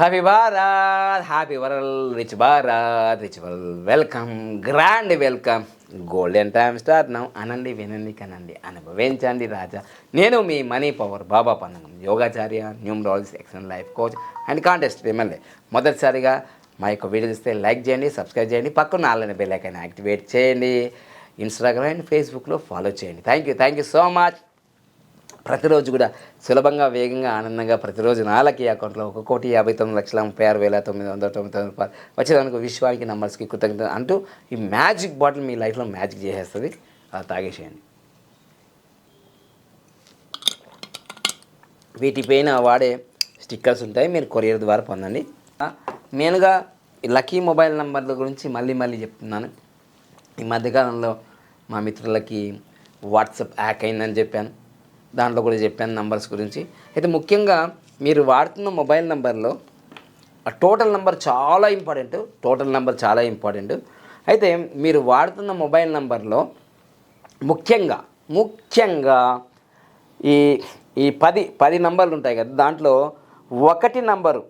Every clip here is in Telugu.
Happy Bharat happy world rich Bharat rich world welcome grand welcome golden time start now అనండి వినండి కనండి అనుభవించండి రాజా. నేను మీ money power Baba Pannam Yogacharya numerology excellent life coach and contest MLA మొదటిసారిగా మా యొక్క వీడియో ఇస్తే లైక్ చేయండి సబ్స్క్రైబ్ చేయండి. పక్కన ఆన్లైన్ బెల్ ఐకాన్ యాక్టివేట్ చేయండి. ఇన్స్టాగ్రామ్ అండ్ ఫేస్బుక్లో ఫాలో చేయండి. Thank you thank you so much ప్రతిరోజు కూడా సులభంగా వేగంగా ఆనందంగా ప్రతిరోజు నాలకి అకౌంట్లో ఒక కోటి యాభై తొమ్మిది లక్షల ముప్పై ఆరు వేల తొమ్మిది వందల తొమ్మిది తొమ్మిది రూపాయలు వచ్చేదానికి విశ్వానికి నంబర్స్కి కృతజ్ఞత అంటూ ఈ మ్యాజిక్ బాటిల్ మీ లైఫ్లో మ్యాజిక్ చేసేస్తుంది. అలా తాగేసేయండి. వీటిపైన వాడే స్టిక్కర్స్ ఉంటాయి మీరు కొరియర్ ద్వారా పొందండి. మెయిన్గా లక్కీ మొబైల్ నంబర్ల గురించి మళ్ళీ మళ్ళీ చెప్తున్నాను. ఈ మధ్యకాలంలో మా మిత్రులకి వాట్సాప్ హ్యాక్ అయిందని చెప్పాను. దాంట్లో కూడా చెప్పాను నంబర్స్ గురించి. అయితే ముఖ్యంగా మీరు వాడుతున్న మొబైల్ నెంబర్లో ఆ టోటల్ నెంబర్ చాలా ఇంపార్టెంట్ టోటల్ నెంబర్ చాలా ఇంపార్టెంట్. అయితే మీరు వాడుతున్న మొబైల్ నెంబర్లో ముఖ్యంగా ముఖ్యంగా ఈ ఈ పది పది నంబర్లు ఉంటాయి కదా దాంట్లో ఒకటి నంబరు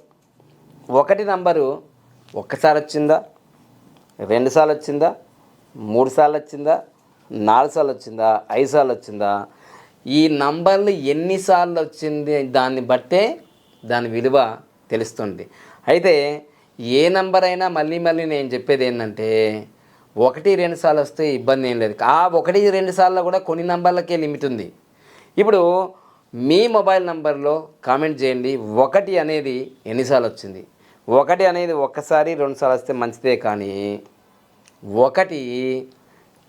ఒకటి నంబరు ఒక్కసారి వచ్చిందా రెండు సార్లు వచ్చిందా మూడు సార్లు వచ్చిందా నాలుగు సార్లు వచ్చిందా ఐదు సార్లు వచ్చిందా ఈ నంబర్లు ఎన్నిసార్లు వచ్చింది దాన్ని బట్టే దాని విలువ తెలుస్తుంది. అయితే ఏ నంబర్ అయినా మళ్ళీ మళ్ళీ నేను చెప్పేది ఏంటంటే ఒకటి రెండు సార్లు వస్తే ఇబ్బంది ఏం లేదు. ఆ ఒకటి రెండు సార్లు కూడా కొన్ని నంబర్లకే లిమిట్ ఉంది. ఇప్పుడు మీ మొబైల్ నంబర్లో కామెంట్ చేయండి ఒకటి అనేది ఎన్నిసార్లు వచ్చింది. ఒకటి అనేది ఒక్కసారి రెండుసార్లు వస్తే మంచిదే కానీ ఒకటి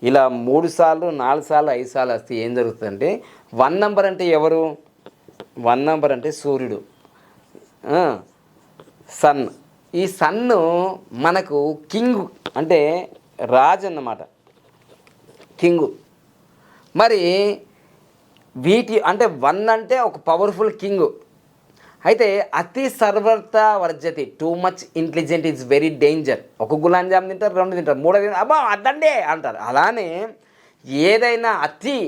ఇలా మూడు సార్లు నాలుగు సార్లు ఐదు సార్లు వస్తే ఏం జరుగుతుందంటే వన్ నంబర్ అంటే ఎవరు? వన్ నంబర్ అంటే సూర్యుడు. సన్. ఈ సన్ను మనకు కింగ్ అంటే రాజు అన్నమాట. కింగు. మరి వీటి అంటే వన్ అంటే ఒక పవర్ఫుల్ కింగ్. అయితే అతి సర్వర్త వర్జతి. Too much intelligent is very danger ఒక గులాం జామ్ తింటారు రెండు తింటారు మూడో తింటారు. అబ్బా అద్దండే అంటారు. అలానే ఏదైనా అతి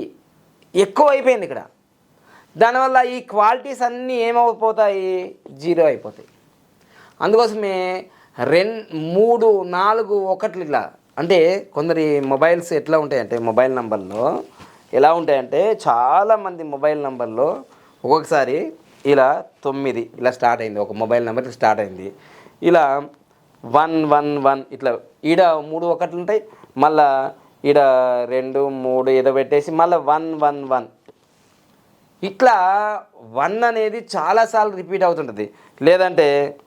ఎక్కువ అయిపోయింది ఇక్కడ. దానివల్ల ఈ క్వాలిటీస్ అన్నీ ఏమైపోతాయి జీరో అయిపోతాయి. అందుకోసమే రెన్ మూడు నాలుగు ఒకట్లు ఇట్లా. అంటే కొందరి మొబైల్స్ ఎట్లా ఉంటాయంటే మొబైల్ నంబర్లో ఎలా ఉంటాయంటే చాలామంది మొబైల్ నంబర్లో ఒక్కొక్కసారి ఇలా తొమ్మిది ఇలా స్టార్ట్ అయింది. ఒక మొబైల్ నెంబర్ స్టార్ట్ అయింది. ఇలా వన్ వన్ వన్ ఇట్లా ఈడ మూడు ఒకట్లు ఉంటాయి. మళ్ళా ఈడ రెండు మూడు ఏదో పెట్టేసి మళ్ళీ వన్ వన్ వన్. ఇట్లా వన్ అనేది చాలాసార్లు రిపీట్ అవుతుంటుంది. లేదంటే